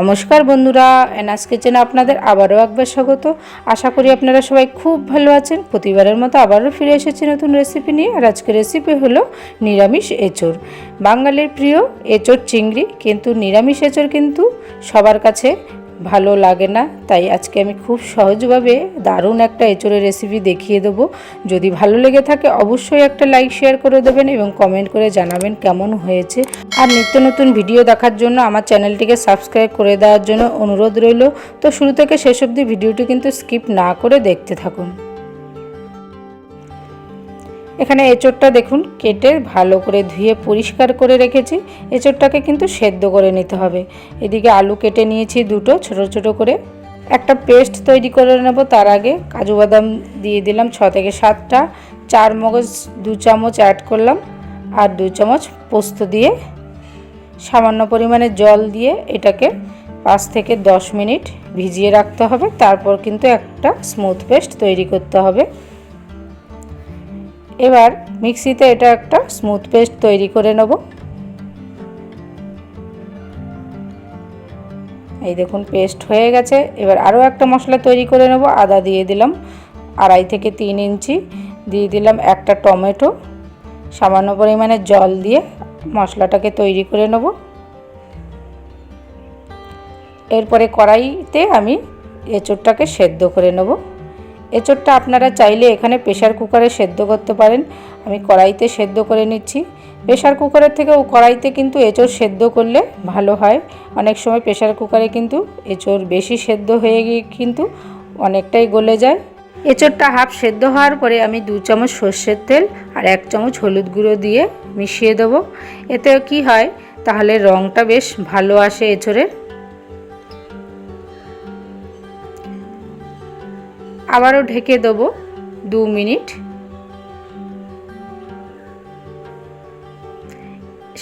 নমস্কার বন্ধুরা এনাস কিচেনে আপনাদের আবারও একবার স্বাগত। আশা করি আপনারা সবাই খুব ভালো আছেন। প্রতিবারের মতো আবারও ফিরে এসেছি নতুন রেসিপি নিয়ে। আর আজকের রেসিপি হলো নিরামিষ এঁচোর বাঙালির প্রিয় এঁচোর চিংড়ি, কিন্তু নিরামিষ এঁচোর কিন্তু সবার কাছে ভালো লাগে না। তাই আজকে আমি খুব সহজভাবে দারুণ একটা এঁচড়ের রেসিপি দেখিয়ে দেবো। যদি ভালো লেগে থাকে অবশ্যই একটা লাইক শেয়ার করে দেবেন এবং কমেন্ট করে জানাবেন কেমন হয়েছে। আর নিত্য নতুন ভিডিও দেখার জন্য আমার চ্যানেলটিকে সাবস্ক্রাইব করে দেওয়ার জন্য অনুরোধ রইল। তো শুরু থেকে শেষ অবধি ভিডিওটি কিন্তু স্কিপ না করে দেখতে থাকুন। এখানে এঁচড়টা দেখুন, কেটে ভালো করে ধুয়ে পরিষ্কার করে রেখেছি। এঁচড়টাকে কিন্তু সেদ্ধ করে নিতে হবে। এদিকে আলু কেটে নিয়েছি দুটো, ছোট ছোট করে। একটা পেস্ট তৈরি করে নেব, তার আগে কাজু বাদাম দিয়ে দিলাম ছ থেকে সাতটা। চার মগজ, দু চামচ অ্যাড করলাম, আর দু চামচ পোস্ত দিয়ে সামান্য পরিমাণে জল দিয়ে এটাকে পাঁচ থেকে দশ মিনিট ভিজিয়ে রাখতে হবে। তারপর কিন্তু একটা স্মুথ পেস্ট তৈরি করতে হবে। এবার মিক্সিতে এটা একটা স্মুথ পেস্ট তৈরি করে নেব। এই দেখুন, পেস্ট হয়ে গেছে। এবার আরও একটা মশলা তৈরি করে নেব। আদা দিয়ে দিলাম আড়াই থেকে তিন ইঞ্চি। দিয়ে দিলাম একটা টমেটো। সামান্য পরিমাণে জল দিয়ে মশলাটাকে তৈরি করে নেব। এরপরে কড়াইতে আমি এঁচোড়টাকে সেদ্ধ করে নেব। এঁচোড়টা আপনারা চাইলে এখানে প্রেশার কুকারে সেদ্ধ করতে পারেন। আমি কড়াইতে সেদ্ধ করে নিচ্ছি। প্রেশার কুকারের থেকেও কড়াইতে কিন্তু এঁচোড় সেদ্ধ করলে ভালো হয়। অনেক সময় প্রেশার কুকারে কিন্তু এঁচোড় বেশি সেদ্ধ হয়ে গিয়ে কিন্তু অনেকটাই গলে যায়। এঁচোড়টা হাফ সেদ্ধ হওয়ার পরে আমি দু চামচ সর্ষের তেল আর এক চামচ হলুদ গুঁড়ো দিয়ে মিশিয়ে দেবো। এতে কি হয়? তাহলে রঙটা বেশ ভালো আসে এঁচোড়ের। আবারও ঢেকে দেবো দু মিনিট।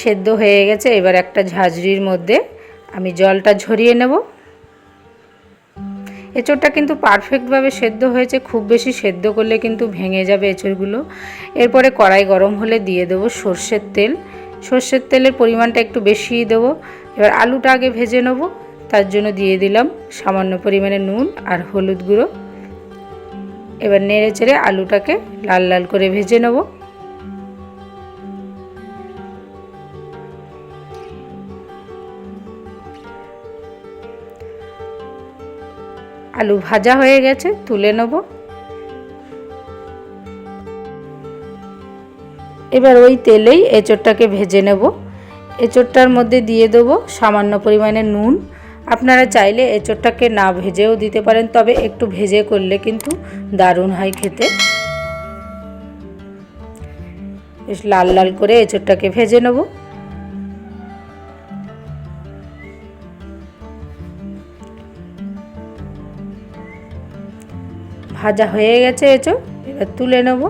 সেদ্ধ হয়ে গেছে, এবার একটা ঝাঁঝরির মধ্যে আমি জলটা ঝরিয়ে নেব। এঁচড়টা কিন্তু পারফেক্টভাবে সেদ্ধ হয়েছে, খুব বেশি সেদ্ধ করলে কিন্তু ভেঙে যাবে এঁচড়গুলো। এরপরে কড়াই গরম হলে দিয়ে দেবো সর্ষের তেল। সর্ষের তেলের পরিমাণটা একটু বেশিই দেবো। এবার আলুটা আগে ভেজে নেব, তার জন্য দিয়ে দিলাম সামান্য পরিমাণে নুন আর হলুদ গুঁড়ো। এবার নেড়ে চেড়ে আলুটাকে লাল লাল করে ভেজে নেব। আলু ভাজা হয়ে গেছে, তুলে নেব। এবার ওই তেলেই এঁচোড়টাকে ভেজে নেব। এঁচোড়টার মধ্যে দিয়ে দেবো সামান্য পরিমাণে নুন আপনারা চাইলে এঁচোড়টাকে না ভেজেও দিতে পারেন, তবে একটু ভেজে করলে কিন্তু দারুণ হয় খেতে। বেশ লাল লাল করে এঁচোড়টাকে ভেজে নেব। ভাজা হয়ে গেছে এঁচোড়, এবার তুলে নেব।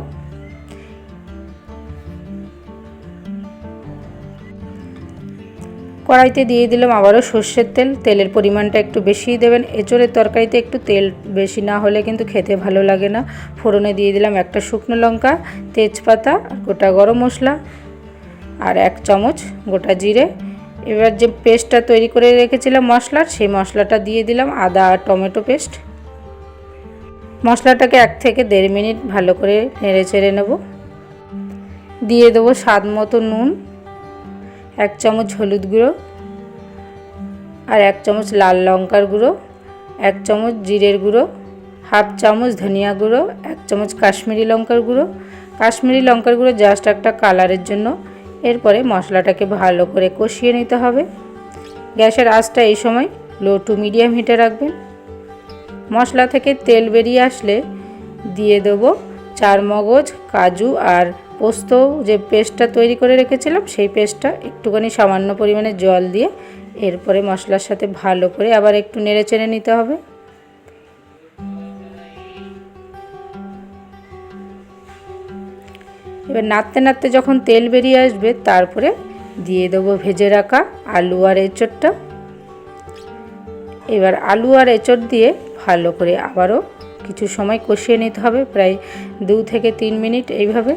কড়াইতে দিয়ে দিলাম আবারও সর্ষের তেল। তেলের পরিমাণটা একটু বেশিই দেবেন। এঁচড়ের তরকারিতে একটু তেল বেশি না হলে কিন্তু খেতে ভালো লাগে না। ফোড়নে দিয়ে দিলাম একটা শুকনো লঙ্কা, তেজপাতা, গোটা গরম মশলা আর এক চামচ গোটা জিরে। এবার যে পেস্টটা তৈরি করে রেখেছিলাম মশলার, সেই মশলাটা দিয়ে দিলাম আদা আর টমেটো পেস্ট। মশলাটাকে এক থেকে দেড় মিনিট ভালো করে নেড়ে চেড়ে নেব। দিয়ে দেবো স্বাদ মতো নুন। এক চামচ হলুদ গুঁড়ো আর এক চামচ লাল লঙ্কার গুঁড়ো, এক চামচ জিরের গুঁড়ো, হাফ চামচ ধনিয়া গুঁড়ো, এক চামচ কাশ্মীরি লঙ্কার গুঁড়ো। কাশ্মীরি লঙ্কার গুঁড়ো জাস্ট একটা কালারের জন্য। এরপরে মশলাটাকে ভালো করে কষিয়ে নিতে হবে। গ্যাসের আঁচটা এই সময় লো টু মিডিয়াম হিটে রাখবেন। মশলা থেকে তেল বেরিয়ে আসলে দিয়ে দেবো চার মগজ, কাজু আর পোস্ত যে পেস্টটা তৈরি করে রেখেছিলাম, সেই পেস্টটা একটুখানি সামান্য পরিমাণে জল দিয়ে এরপরে মশলার সাথে ভালো করে আবার একটু নেড়ে চেড়ে নিতে হবে। এবার নাড়তে নাড়তে যখন তেল বেরিয়ে আসবে, তারপরে দিয়ে দেবো ভেজে রাখা আলু আর এঁচড়টা। এবার আলু আর এঁচড় দিয়ে ভালো করে আবারও কিছু সময় কষিয়ে নিতে হবে, প্রায় দু থেকে তিন মিনিট এইভাবে।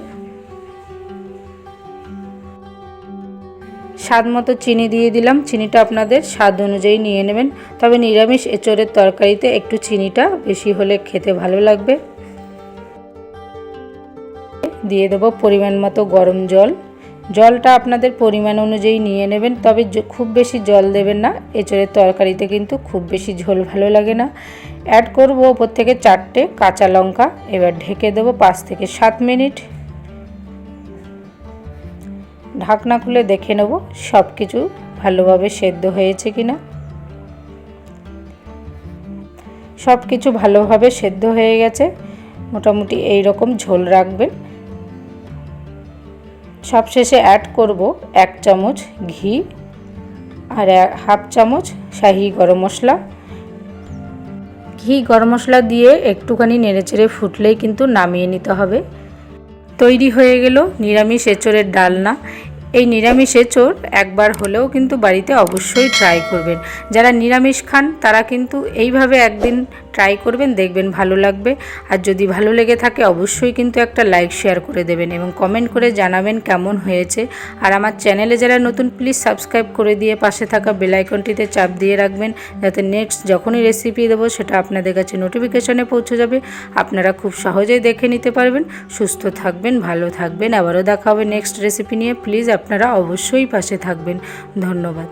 স্বাদ মতো চিনি দিয়ে দিলাম। চিনিটা আপনাদের স্বাদ অনুযায়ী নিয়ে নেবেন। তবে নিরামিষ এঁচড়ের তরকারিতে একটু চিনিটা বেশি হলে খেতে ভালো লাগবে। দিয়ে দেবো পরিমাণ মতো গরম জল। জলটা আপনাদের পরিমাণ অনুযায়ী নিয়ে নেবেন, তবে খুব বেশি জল দেবেন না। এঁচড়ের তরকারিতে কিন্তু খুব বেশি ঝোল ভালো লাগে না। অ্যাড করব ওপর থেকে চারটে কাঁচা লঙ্কা। এবার ঢেকে দেবো পাঁচ থেকে সাত মিনিট। ঢাকনা খুলে দেখে নেব সব কিছু ভালোভাবে সেদ্ধ হয়েছে কি না সব কিছু ভালোভাবে সেদ্ধ হয়ে গেছে। মোটামুটি এই রকম ঝোল রাখবেন। সবশেষে অ্যাড করব এক চামচ ঘি আর হাফ চামচ শাহি গরম মশলা। ঘি গরম মশলা দিয়ে একটুখানি নেড়েচেড়ে ফুটলেই কিন্তু নামিয়ে নিতে হবে। তৈরি হয়ে গেল নিরামিষ এঁচড়ের ডালনা। এই নিরামিষ এঁচড় একবার হলেও কিন্তু বাড়িতে অবশ্যই ট্রাই করবেন। যারা নিরামিষ খান, তারা কিন্তু এইভাবে একদিন ট্রাই করবেন, দেখবেন ভালো লাগবে। আর যদি ভালো লেগে থাকে, অবশ্যই কিন্তু একটা লাইক শেয়ার করে দেবেন এবং কমেন্ট করে জানাবেন কেমন হয়েছে। আর আমার চ্যানেলে যারা নতুন প্লিজ সাবস্ক্রাইব করে দিয়ে পাশে থাকা বেলাইকনটিতে চাপ দিয়ে রাখবেন, যাতে নেক্সট যখনই রেসিপি দেবো, সেটা আপনাদের কাছে নোটিফিকেশনে পৌঁছে যাবে। আপনারা খুব সহজেই দেখে নিতে পারবেন। সুস্থ থাকবেন, ভালো থাকবেন। আবারও দেখা হবে নেক্সট রেসিপি নিয়ে। প্লিজ আপনারা অবশ্যই পাশে থাকবেন। ধন্যবাদ।